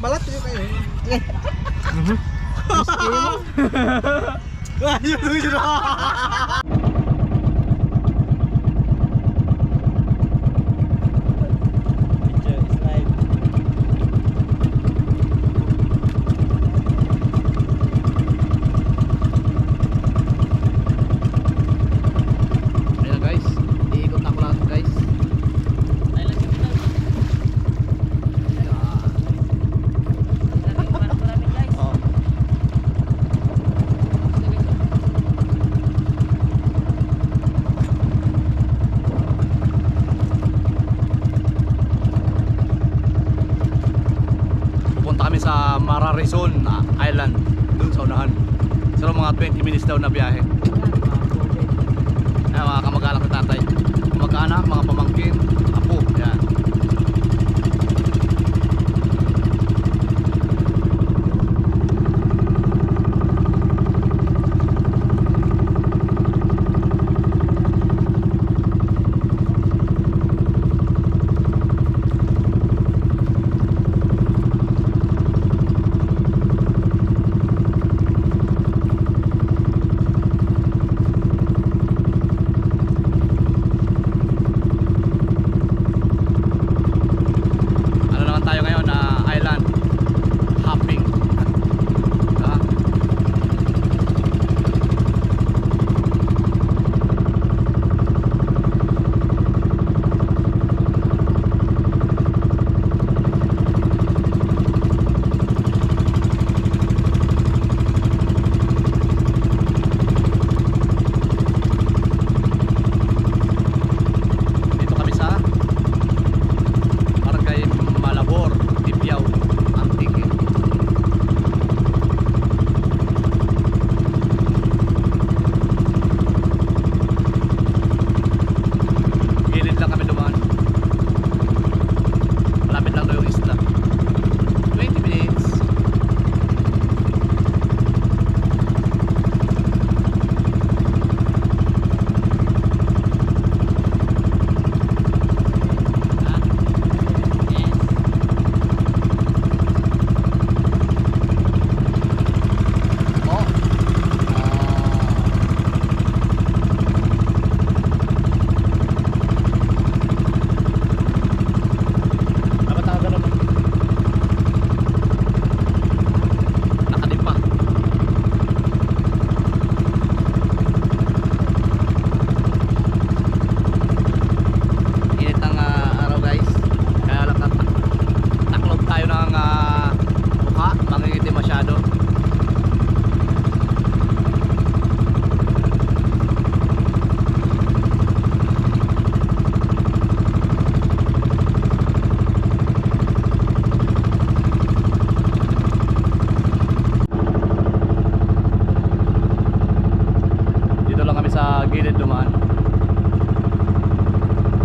Balat yun kayo. Ayun, yun, yun. Picture slide. Ayan guys, iikot na ko lang guys. Ay lang yung vlog. Maraming maraming guys. Oh. Pupunta kami sa Mararizon ah, Island, dun sa unahan. So mga 20 minutes daw na biyahe. Ayan, mga kamag-anak ni tatay. Kamag-anak, mga pamangkin, apo, yan. sa gilid dumaan.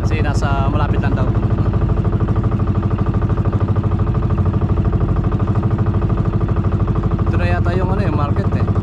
Kasi nasa malapit lang daw. Ito na yata yung ano, yung market eh.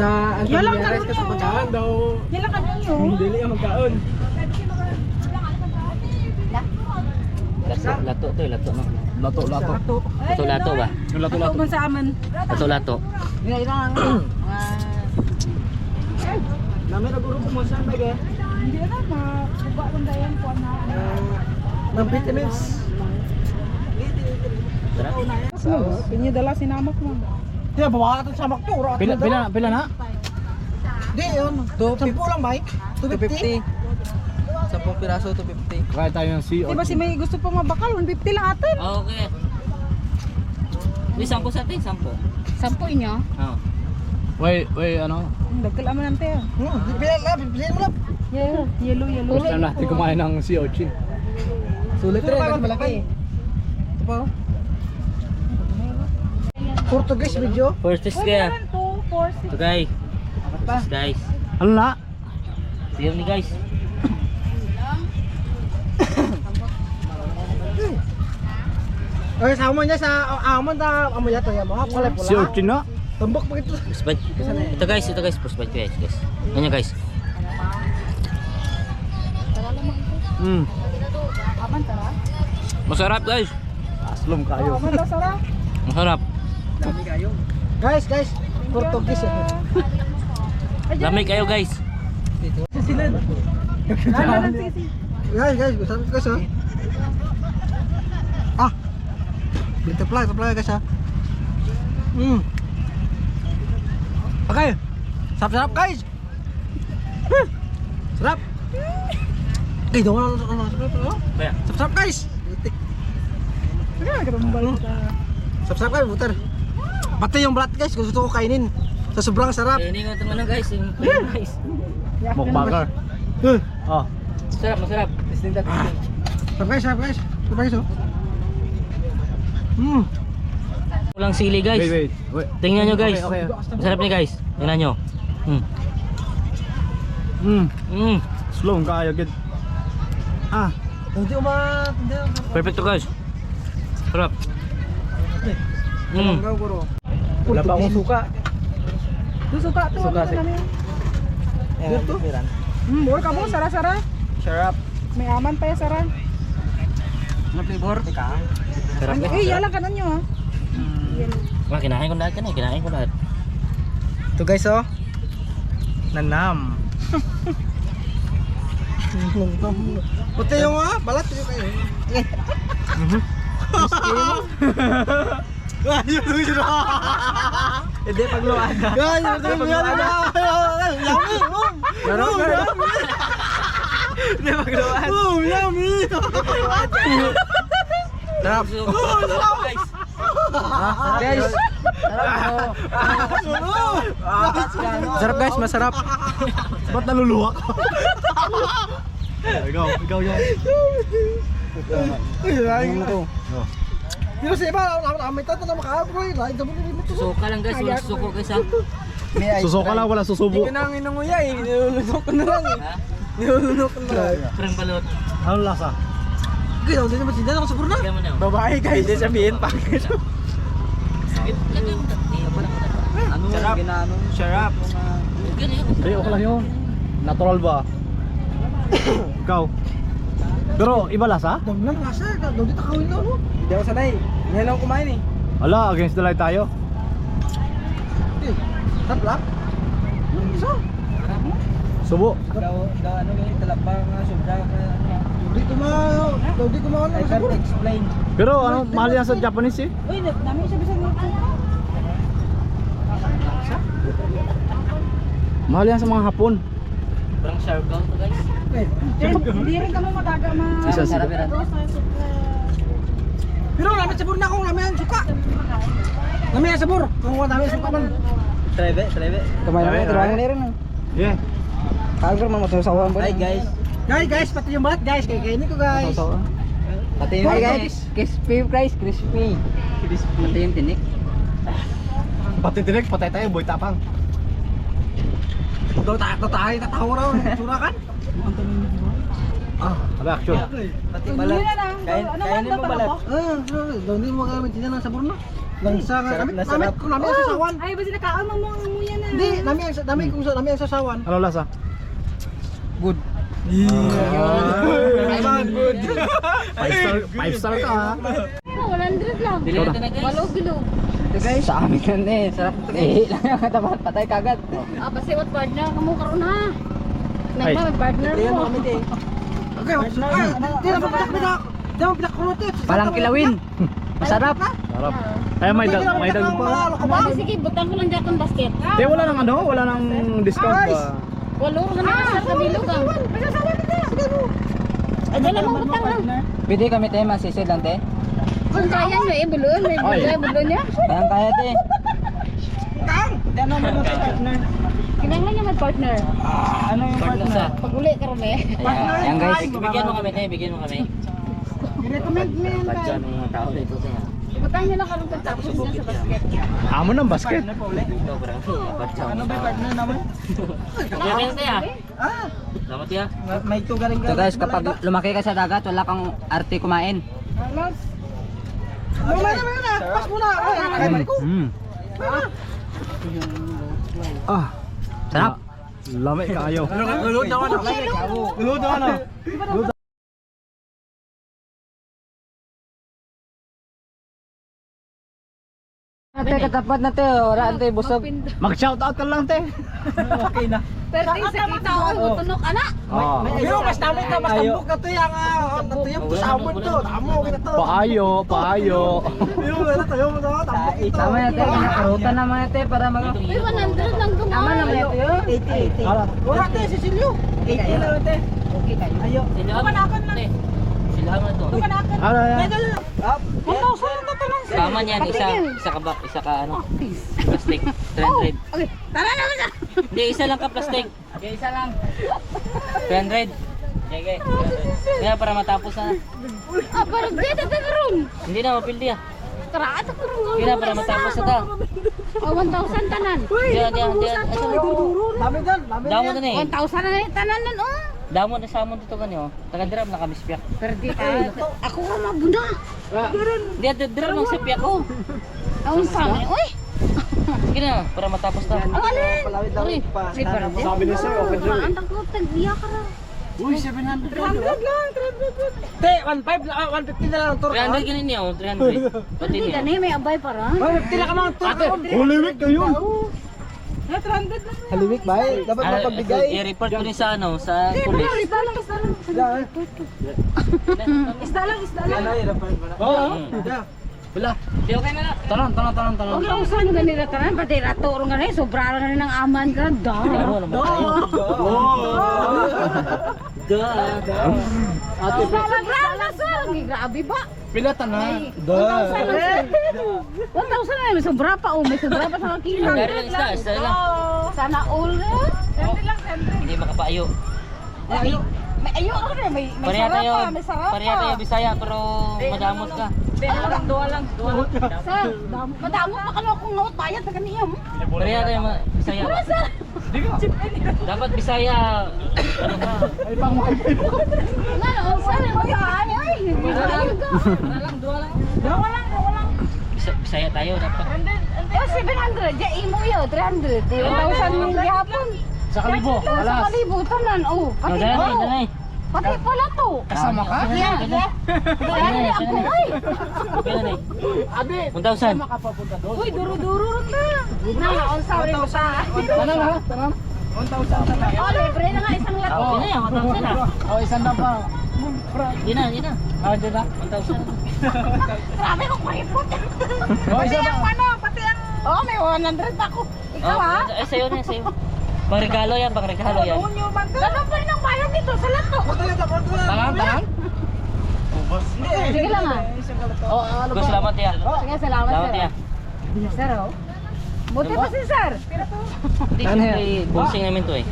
Basta ang Yan lang pagkakas kanon ka sa nyo. pagkaan daw. Yan lang kanon nyo. Dili ang magkaon. Lato, lato to, eh, lato no. Lato, lato. Lato, lato ba? Yung lato, Lato lato. sa amin. Lato, lato. Yan lang. Nami naguro ko mo saan bagay. Hindi na mabuba lang dayan ko na. Ng vitamins. Sarap. Pinya dala sinamak mo. Di bawa ka sa makto. Pila, pila, pila na? Di yun. 250 lang ba? 250. 10 piraso to 50. Kaya tayo ng sea Di ba si may gusto pa mabakal? 150 lang atin. Okay. May sampo sa atin, sampo. Sampo inyo. Oo. Wait, wait, ano? Dagkal aman nante. Hmm, Pila lang, pila mo lang. Yellow, yellow, yellow. First time natin kumain ng sea urchin. Sulit rin na malaki. Ito pa. oh. Portuguese video. First is kaya. 2, 4, Ito guys. First guys. Ano na? See ni guys. Okay, sa amon niya sa amon ta amon ya to ya mga kulay pula. Sea urchin na? Tumbok pa ito. First bite. Ito guys, ito guys, first bite guys. guys. Ganyan guys. Hmm. Aman tara. Masarap guys. Aslom kayo. Aman daw sara. Masarap. Dami kayo. Guys, guys. Portuguese. eh. Lamay kayo guys. Sisilid. Guys, guys, gusto ko guys oh. Ah. Ito pala guys ah. Hmm. Okay. Sarap-sarap guys. Hmm. Sarap. Eh, dong ano ano ano. Kaya. Sarap-sarap guys. Sarap-sarap guys, buter. Pati yung blat guys, gusto ko kainin. Sa sobrang sarap. Ini ko teman guys, yung guys. Mukbanger. Eh, Oh. Masarap, masarap. Testing that testing. Sarap guys, sarap guys. Sarap guys oh. Hmm. Walang sili guys. Wait, wait. wait. Tingnan nyo guys. Okay, okay. Masarap niya guys. Tingnan nyo. Hmm. Hmm. Mm. Slow kayo, gid. Ah. Hindi uma, hindi. Perfect to guys. Sarap. Mm. Gaw guro. Wala pa akong suka. Suka to. Suka, Ano sir. na yan? Dito. Hmm, more ka mo, sara-sara. Sharap. May aman pa ya sara. Ano flavor? Teka. Sarap Ano, guys. eh, yalang kanon nyo ha. Yellow. Wah, kinain ko lahat kan eh. Kinain ko lahat. Ito guys oh. Nanam. Puti yung ah, balat yung kayo. Ayun, ayun, ayun. Hindi pagluan. Guys, ito yung yan. Yummy! Oh, Sarap, sarap. Hindi pagluan. Oh, yummy! Sarap. Guys. Guys. Sarap guys, masarap. Ba't naluluwa ka? ikaw, ikaw yan. Ayun, Ano to? Pero sa iba, may tato na makaabroy. Lain sa mga limit to. Suka lang guys. Walang suko guys ha. Susuka lang, wala Hindi susubo. ko na ang inunguya eh. Nilulunok ko na lang eh. Nilulunok ko na lang. Krem balot. Ano lasa? Gaya, hindi naman sindan ako sa purna. Kaya mo na. Babae guys, hindi sabihin pangit. Ano? Sarap. Sarap. Hindi, okay lang yun. Natural ba? ikaw. Pero iba lasa? Dami lang rasa. Daw di takawin na, no? Hindi ako sanay. Ngayon lang kumain eh. Ala, against the light tayo. Eh, sarap lang. Yung isa. Subo. Daw, daw ano ganyan, talabang nga, sobra ka. Daw di kuma, daw di kuma I ano purna. explain. Pero ano, mahal yan sa Japanese eh. Uy, dami siya bisa nito. Mahal yan sa mga Hapon. Parang circle to guys. Eh, Hindi rin kami mataga ma... Isa, isa. Pero lamit sa purna kung lami ang suka. Lami ang sabor. Kung wala dami suka man. Trebe, trebe. Kamay Trebe, trebe. na rin. Yeah. Algar man matusawan Hi guys. Guys, guys, pati yung balat, guys. Kaya kainin ko, guys. Pati yung guys. Crispy guys, crispy. Crispy. Pati yung tinik. Pati tinik, patay tayo, boy tapang. Daw tayo, tayo, tatawa raw. Sura kan? Ah, reaction. Pati balat. na. Kain, Ano kainin mo ba balat. Ah, hindi mo gamit siya ng sabor na. Langsa nga. Nami, nami, kung nami ang sasawan. Ay, ba sila kaamang mo ang muya na? Hindi, nami ang nami kung sa nami ang sasawan. Ano lasa? Good. Ay, man, good. Five star, five star ka ha. 100 lang. Bili na guys. Malog-bilog. Ito guys, sa amin yan eh. Sarap. Eh, lang yung katapat. Patay kagad. Ah, basta what partner ka mo karon ha. Ay. Nagpa partner mo. Okay, ay, di na papitak pitak. Di na kurutit. Palang kilawin. Masarap. Sarap. Ay, may dag, may dag pa. Ah, sige, butang ko lang dyan basket. Te, wala nang ano, wala nang discount pa. Walo ka na sa kabilog ang. Ay, dala mo butang lang. Pwede kami tayo masisid lang te. Kung kaya nyo eh, bulon. May Ay. bulon, bulon niya. Kayang kaya te. Kinanglan niya mag-partner. Ano yung Partner. Pag uli ka rin eh. Ayan, ayan guys. Bigyan mo kami tayo, bigyan mo kami. Recommend mo yan. Badya ng mga tao dito sa Butang niya lang karon tapos na sa basket. Amo ng basket. Ano ba partner naman? Bigyan tayo ah. Ah, Salamat ya. may tugaring Ito guys, kapag lumaki ka sa dagat, wala kang arte kumain. Na, mamaya na. Pas muna. Ay, ay, ay. Mm. Ah, Sarap. lami kaayo. Lulod na ano. Lulod na ano. Ate, katapat na te. Wala ante, busog. Mag-shout out ka lang, te. Okay na. Pero di sa kita ko, tunok ana. Oh. Pero mas namin ka, mas tambok na to yung ah, na to yung tusabon to. Tamo, kita to. Paayo, paayo. Yung ano to, yung ano, tambok ito. Tama na te, kinakarutan naman na te para mag... Uy, 100 lang gumawa. Tama naman ito yun. 80, 80. Wala tayo, Cecilio. 80 na rin, te. Okay kayo. Ayo. Silahan mo. Ano yan? Tama niyan, isa, isa ka ba, isa ka ano? Plastic, 300. Okay, tara na na. Hindi, isa lang ka plastic. Okay, isa lang. 300. Sige. Kaya para matapos na. Ah, parang dito ta karon. Hindi na mapildi ah. Tara ta karon. Kaya para matapos na ta. Oh, 1,000 tanan. Diyan, diyan, diyan. Dami dyan, dami Damo dyan. na eh. 1,000 na tanan nun, oh. Damo na sa amon dito kanyo. Taga-dram na kami sipiak. Pero di ka. Ako ka mabuna. Hindi at dram ng sipiak ko. Ang sama. Uy, Sige na, para matapos na. ang alin. Pa. Di para din. Sabi ni sir, okay dyan. Ang tangkot, tagbiya ka ra. Uy, 700 lang. 300 lang, 300. Te, 1.5 lang, ah, 150 na lang ang tour. 300 ganun niya, oh, 300. Pati Hindi niya. na may abay para. 150 lang ka mga tour. Ate, Holy week kayo. Halimik ba? eh? Dapat Ah, mapagbigay. I-report ko rin sa ano, sa police. Isda lang, isda lang. Isda lang, isda lang. Oo. Yeah. Wala. Hindi, okay na lang. Tanan, tanan, tanan, tanan. Ang kausan ganila tanan, pati rato ro nga rin, sobra ra rin ang aman ka. Da. Ano naman tayo? Ate, Wala lang na sir. Grabe ba? pila. 1,000 lang sir. 1,000 na may sobra pa oh, may sobra pa sa kilo. Dari lang isda, isda lang. Sana all. Siyempre lang, siyempre. Hindi makapaayo. Ay, may ayo ako rin, may may Pareha sarap tayo, pa, may sarap pareha tayo pa. Bisaya pero madamot ka. Lang, dua lang, dua lang. Sir, dam- madamo pa kano akong nawat bayad na kaniya. Pareha tayo ma- Bisaya. Wala sir. Dapat Bisaya. Ano ka? Ay, pang wifi mo. Wala na, oh, sir, ay, ay, ay. Lang, dua lang, dua lang. Dua lang, Bisaya tayo dapat. Oh, 700. Diya, imo yun, 300. 1,000 yung gihapon. Sa kalibo, Sa alas. kalibutan nan, oh. Oh, danay, oh. Pati pala to. Kasama ka? Yeah, yeah. Kaya ako, ay. Okay na, Ate, 1,000. makapapunta doon. Uy, duro-duro rin na. Na, on sa. Tanan ha, tanan. 1,000 tanan. Oh, libre na nga isang lato. Na yan, 1,000 na. Oh, isang na pa. Hindi na, hindi na. Ah, dyan na. 1,000 na. Sabi ko, kuripot. Oh, Pati ang ano, pati ang... Oh, may 100 pa ako. Ikaw Oh, ha? Ay, sa'yo na, sa'yo. Pang regalo yan, pang regalo yan. Ganun pa rin ang bayad dito sa lato. Tanan, tanan. Sige lang ha. Oh, ano Gusto salamat ya. Sige, salamat Salamat sir. ya. Sir, oh. Buti pa si sir. Hindi, siyempre, bossing namin to eh.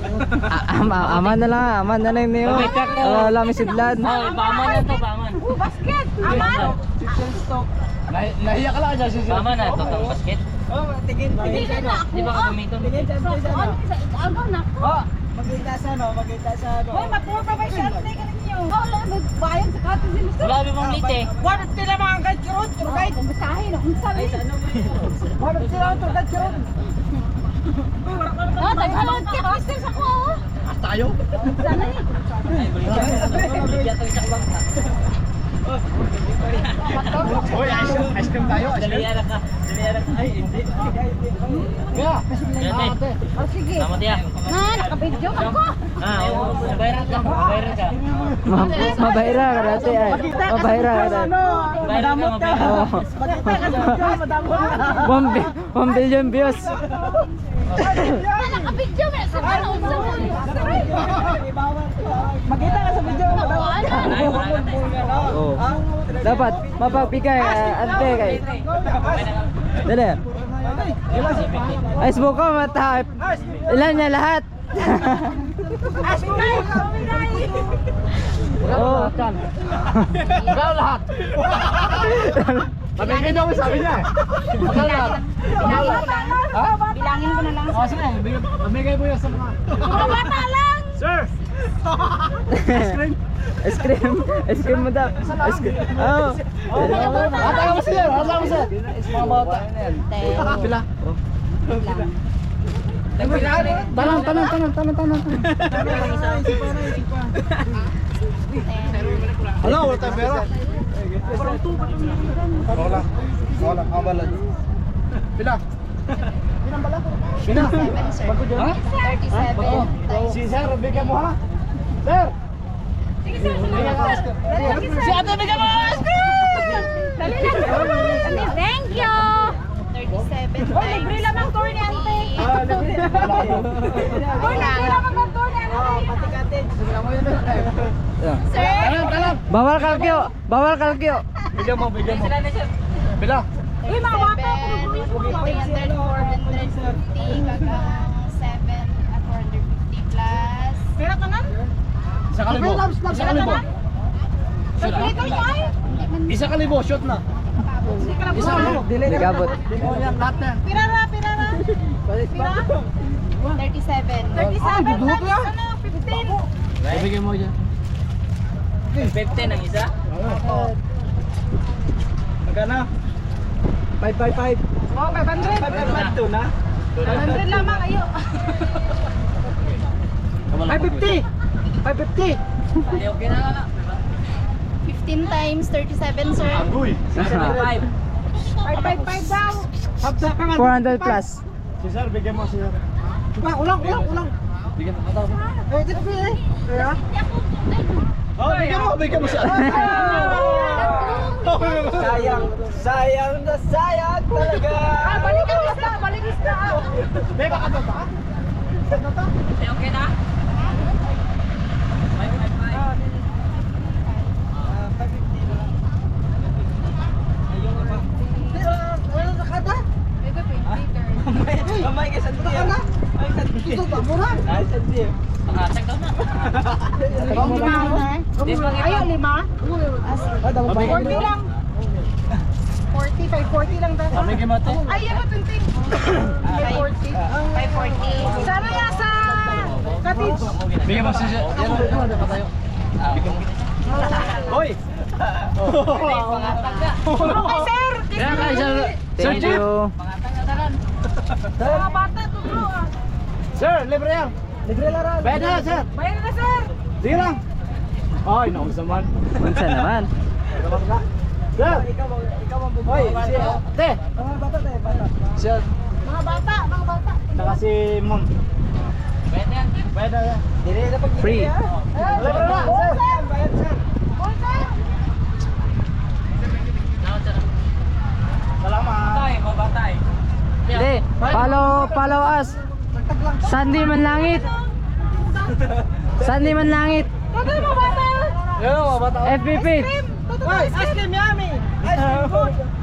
Aman na lang, aman na lang niyo. May truck na. Wala mi sidlan. Oh, baaman na to, baaman. Oh, basket. Aman. Nahi- Nahiya ka lang dyan, si Sir. Baaman na, totong basket. Oh, tigin, tigin. Hindi na ako. Di ba ka gamiton? Tigin dyan, tigin sa ano. Agaw na. Oh, magkita sa ano, magkita sa ano. Hoy, matuwa pa ba siya? Ate ka ninyo. Wala, magbayad sa katin sila. sir. Wala pang lite. Wala sila mga guide kirot, tour guide. Kung basahin, kung saan. Wala sila tour guide kirot. Ah, taghalod ka, mister sa ko. oh. Tayo. Sana eh. Hoy, ice cream, ice cream tayo. Daliara ka. Daliara ka. Ay, hindi. Kaya, Ate, Oh, sige. Salamat ya. Na, nakabidyo ako. Ah, oo. Mabayran ka. Ka. Ma- Mabayra ka dati ay. Mabayra ka dati. Mabayran ka. Mabayran ka. One billion views. Na, nakabidyo. May sa ano, sa Makita ka sa video. Ka tayo. Oh. Dapat mapapigay ah, ante kay. Dali. Ay, smoke ko mata. Ilan niya lahat? Oh. Ikaw lahat. Pamigay daw sabi niya. Lahat. Bilangin ko na lang. Oh, sige. Pamigay mo yan sa mga. Mga bata lang. Sir! Ice cream. Ice cream mo daw. Ice cream. Oh. Ata ka mo sir! Ata ka mo sir! Mga bata. Pila? Tanong, tanong, tanong, tanong, tanong. Hello, wala tayong pera. Wala. Wala. Ang balad. Pila? Pila? Ha? 37. Si Sir, bigyan mo ha? Sir! Si ate bigyan mo! Dali lang. Dali, thank you! 37 Hoy, libre lang ang tour ni ante. Ah, libre. Hoy, libre lang ang tour ni ante. Sir? Bawal kalkyo. Bawal kalkyo. Bigyan mo, bigyan mo. Pila? Uy, mga bata. 300, 450, kagang 7 at 450 plus. Pera ka na? Isa kalibo. Isa kalibo. Isa kalibo, shot na. Isa kalibo. Dili kabot. Lahat yan. Pira na, pira na. Pira? 37. 37 times, ano, 15. Ibigay mo dyan. 15 ang isa. Magkano? 555. Oh, 500. 552 na? 500 lamang, ayo. 550! 550! Ay, okay na nga. 15 times 37, sir. Agoy! 5. 555 daw. Habda ka nga. 400 plus. Si Sir, bigyan mo siya. Ulang, ulang, ulang. Bigyan mo. Eh, dito eh. Kaya? Oh, bigyan mo, bigyan mo siya. sayang, sayang na sayang talaga. Ah, balikan isda, balik isda. Beka ka to ba? Ay, okay na? 555. Wala na kada. Ito 20, Kamay ka sa. Ay, sa tiyan. Ito ba, mura? Ay, sa tiyan. Pangatag daw na. Na. Ayo, lima. Ba? 40 lang. 40, 540 lang daw. Ay, ano, 20. 540. 540. Sana nga sa cottage. Bigyan mo siya. Yan, ano pa tayo? Hoy! Sir. Kaya ka, Sir. Sir Chief. ah. Sir, libre yan. Libre lang. Bayad na, sir. Bayan na, sir. Sige lang. Ay, naunsa man. Unsa naman? Sir! Ikaw ikaw ang bubuhay. Te! Mga bata, te, bata. Sir, Mga bata, mga bata. naka si Mon. Pwede yan. Bayad na yan. Dili na pag Free. Libre na, sir. Bayad, sir. Sir. Salamat. Batay, mabatay. Hindi. Follow, follow us. Sandy Manlangit. Sandy Manlangit. Toto, mga bata. Yan o, mga bata. FB page. Toto, Hoy, ice cream yummy. Ice cream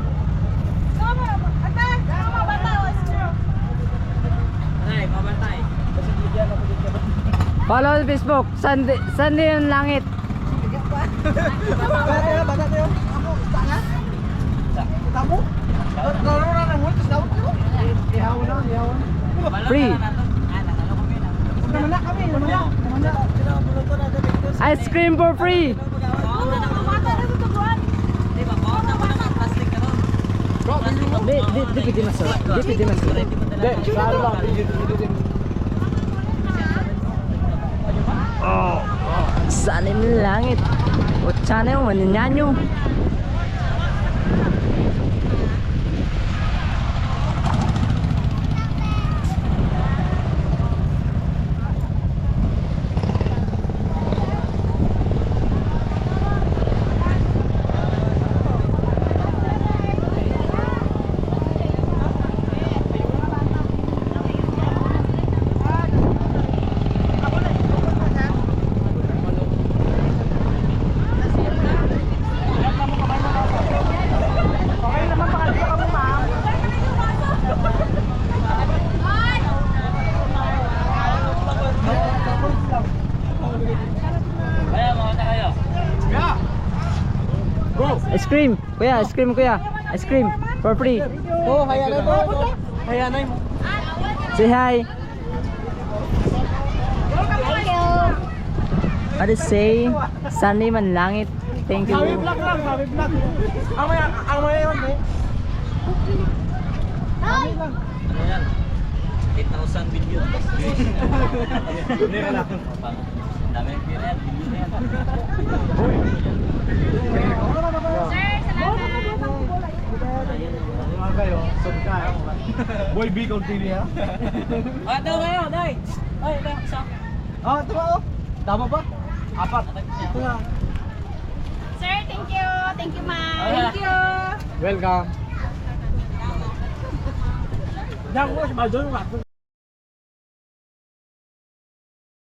mabatay. Follow sa Facebook. Sandy, Sandy Manlangit. Bata tayo, bata tayo. Ako, bata na. Tamo? Laro na ng multos daw. Ihaw na, ihaw na. Free. Nanalo kami na. Namana kami, namana. Namana. Sila, buluto na dito. Ice cream for free! Di, di, di pwede masuk. Di pwede masuk. Hindi, sa ano lang. Sana yung langit. O sana yung maninyanyo. Cream. Kuya, ice cream kuya. Ice cream for free. Oh, hayaan na mo. Hayaan na mo. Say hi. Thank you. What is say? Sunny man langit. Thank you. Sabi vlog lang, sabi vlog. Ang may ang may yun eh. Hi. 8,000 billion. Hindi ka lang. Dami ng pira yan. Billion yan. Sir, salamat. Mga kayo, sub ka. Boy B continue ha. Ah, daw kayo, dai. Ay, ito, isa. Ah, ito ba oh? Tama ba? Apat. Ito na. Sir, thank you. Thank you, ma'am. Thank you. Welcome. Diyan ko, si Madon,